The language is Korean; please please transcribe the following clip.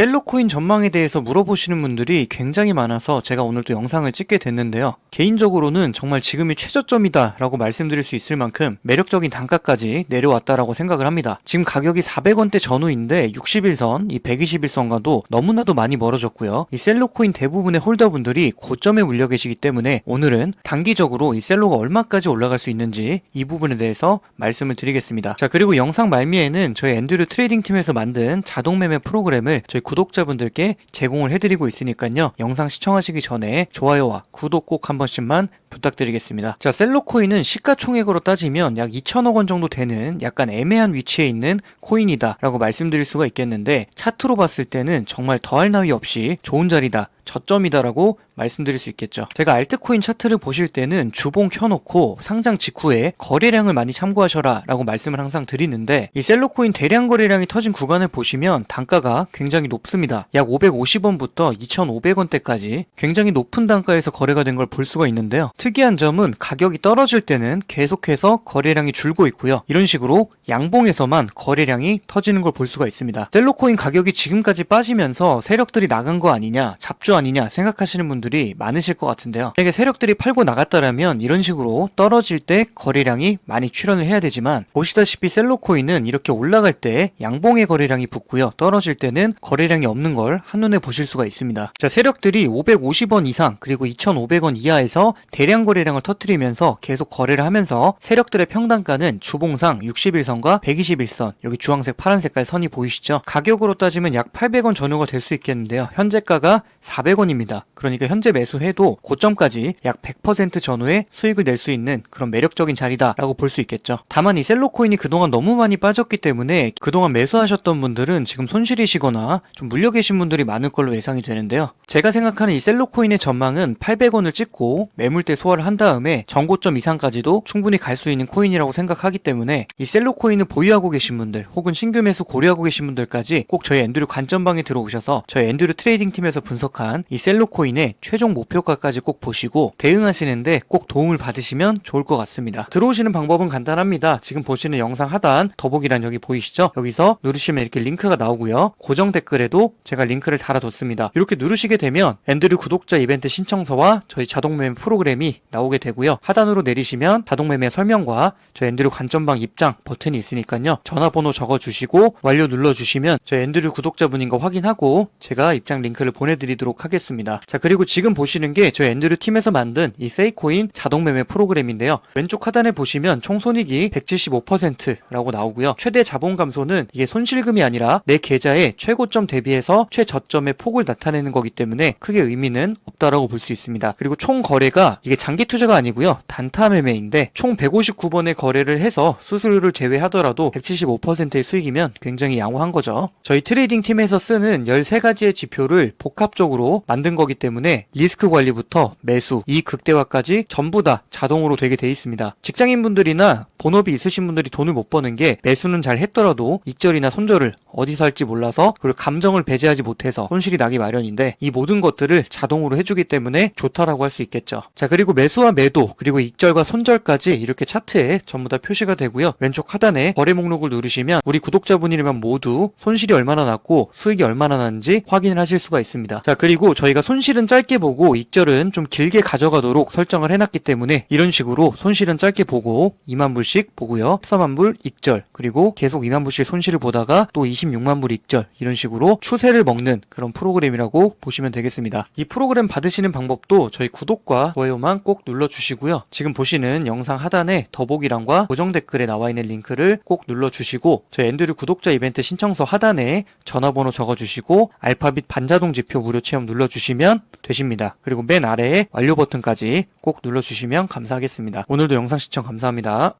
셀로코인 전망에 대해서 물어보시는 분들이 굉장히 많아서 제가 오늘 또 영상을 찍게 됐는데요. 개인적으로는 정말 지금이 최저점이다 라고 말씀드릴 수 있을 만큼 매력적인 단가까지 내려왔다라고 생각을 합니다. 지금 가격이 400원대 전후인데 61선, 이 121선과도 너무나도 많이 멀어졌고요. 이 셀로코인 대부분의 홀더분들이 고점에 물려 계시기 때문에 오늘은 단기적으로 이 셀로가 얼마까지 올라갈 수 있는지 이 부분에 대해서 말씀을 드리겠습니다. 자, 그리고 영상 말미에는 저희 엔드류 트레이딩 팀에서 만든 자동 매매 프로그램을 저희 구독자분들께 제공을 해드리고 있으니까요. 영상 시청하시기 전에 좋아요와 구독 꼭 한 번씩만 부탁드리겠습니다. 자, 셀로코인은 시가총액으로 따지면 약 2천억 원 정도 되는 약간 애매한 위치에 있는 코인이다라고 말씀드릴 수가 있겠는데 차트로 봤을 때는 정말 더할 나위 없이 좋은 자리다. 저점이다라고 말씀드릴 수 있겠죠. 제가 알트코인 차트를 보실 때는 주봉 켜놓고 상장 직후에 거래량을 많이 참고하셔라 라고 말씀을 항상 드리는데 이 셀로코인 대량 거래량이 터진 구간을 보시면 단가가 굉장히 높습니다. 약 550원부터 2,500원대까지 굉장히 높은 단가에서 거래가 된 걸 볼 수가 있는데요. 특이한 점은 가격이 떨어질 때는 계속해서 거래량이 줄고 있고요. 이런 식으로 양봉에서만 거래량이 터지는 걸 볼 수가 있습니다. 셀로코인 가격이 지금까지 빠지면서 세력들이 나간 거 아니냐, 잡주 아니냐 생각하시는 분들이 많으실 것 같은데요. 만약에 세력들이 팔고 나갔다라면 이런 식으로 떨어질 때 거래량이 많이 출현을 해야 되지만 보시다시피 셀로코인은 이렇게 올라갈 때 양봉의 거래량이 붙고요. 떨어질 때는 거래량이 없는 걸 한눈에 보실 수가 있습니다. 자, 세력들이 550원 이상 그리고 2,500원 이하에서 대량 거래량을 터뜨리면서 계속 거래를 하면서 세력들의 평단가는 주봉상 61선과 121선 여기 주황색 파란 색깔 선이 보이시죠? 가격으로 따지면 약 800원 전후가 될 수 있겠는데요. 현재가가 400 원입니다. 그러니까 현재 매수해도 고점까지 약 100% 전후의 수익을 낼 수 있는 그런 매력적인 자리다라고 볼 수 있겠죠. 다만 이 셀로코인이 그동안 너무 많이 빠졌기 때문에 그동안 매수하셨던 분들은 지금 손실이시거나 좀 물려 계신 분들이 많을 걸로 예상이 되는데요. 제가 생각하는 이 셀로코인의 전망은 800원을 찍고 매물대 소화를 한 다음에 전고점 이상까지도 충분히 갈 수 있는 코인이라고 생각하기 때문에 이 셀로코인을 보유하고 계신 분들 혹은 신규 매수 고려하고 계신 분들까지 꼭 저희 엔드류 관점방에 들어오셔서 저희 엔드류 트레이딩 팀에서 분석한 이 셀로코인의 최종 목표가까지 꼭 보시고 대응하시는데 꼭 도움을 받으시면 좋을 것 같습니다. 들어오시는 방법은 간단합니다. 지금 보시는 영상 하단 더보기란 여기 보이시죠? 여기서 누르시면 이렇게 링크가 나오고요. 고정 댓글에도 제가 링크를 달아뒀습니다. 이렇게 누르시게 되면 엔드류 구독자 이벤트 신청서와 저희 자동 매매 프로그램이 나오게 되고요. 하단으로 내리시면 자동 매매 설명과 저희 엔드류 관점방 입장 버튼이 있으니까요. 전화번호 적어주시고 완료 눌러주시면 저희 엔드류 구독자분인 거 확인하고 제가 입장 링크를 보내드리도록 하겠습니다. 자 그리고 지금 보시는 게 저희 엔드류 팀에서 만든 이 세이코인 자동 매매 프로그램인데요. 왼쪽 하단에 보시면 총 손익이 175%라고 나오고요. 최대 자본 감소는 이게 손실금이 아니라 내 계좌의 최고점 대비해서 최저점의 폭을 나타내는 거기 때문에 크게 의미는 없다라고 볼 수 있습니다. 그리고 총 거래가 이게 장기 투자가 아니고요. 단타 매매인데 총 159번의 거래를 해서 수수료를 제외하더라도 175%의 수익이면 굉장히 양호한 거죠. 저희 트레이딩 팀에서 쓰는 13가지의 지표를 복합적으로 만든 거기 때문에 리스크 관리부터 매수, 이익 극대화까지 전부 다 자동으로 되게 돼 있습니다. 직장인분들이나 본업이 있으신 분들이 돈을 못 버는 게 매수는 잘 했더라도 익절이나 손절을 어디서 할지 몰라서 그리고 감정을 배제하지 못해서 손실이 나기 마련인데 이 모든 것들을 자동으로 해주기 때문에 좋다라고 할 수 있겠죠. 자 그리고 매수와 매도 그리고 익절과 손절까지 이렇게 차트에 전부 다 표시가 되고요. 왼쪽 하단에 거래 목록을 누르시면 우리 구독자분이라면 모두 손실이 얼마나 났고 수익이 얼마나 났는지 확인을 하실 수가 있습니다. 자 그리고 저희가 손실은 짧게 보고 익절은 좀 길게 가져가도록 설정을 해놨기 때문에 이런 식으로 손실은 짧게 보고 2만 불씩 보고요. 14만 불 익절 그리고 계속 2만 불씩 손실을 보다가 또 26만 불 익절 이런 식으로 추세를 먹는 그런 프로그램이라고 보시면 되겠습니다. 이 프로그램 받으시는 방법도 저희 구독과 좋아요만 꼭 눌러주시고요. 지금 보시는 영상 하단에 더보기란과 고정 댓글에 나와 있는 링크를 꼭 눌러주시고 저희 엔드류 구독자 이벤트 신청서 하단에 전화번호 적어주시고 알파빗 반자동 지표 무료 체험 눌러주시면 되십니다. 그리고 맨 아래에 완료 버튼까지 꼭 눌러주시면 감사하겠습니다. 오늘도 영상 시청 감사합니다.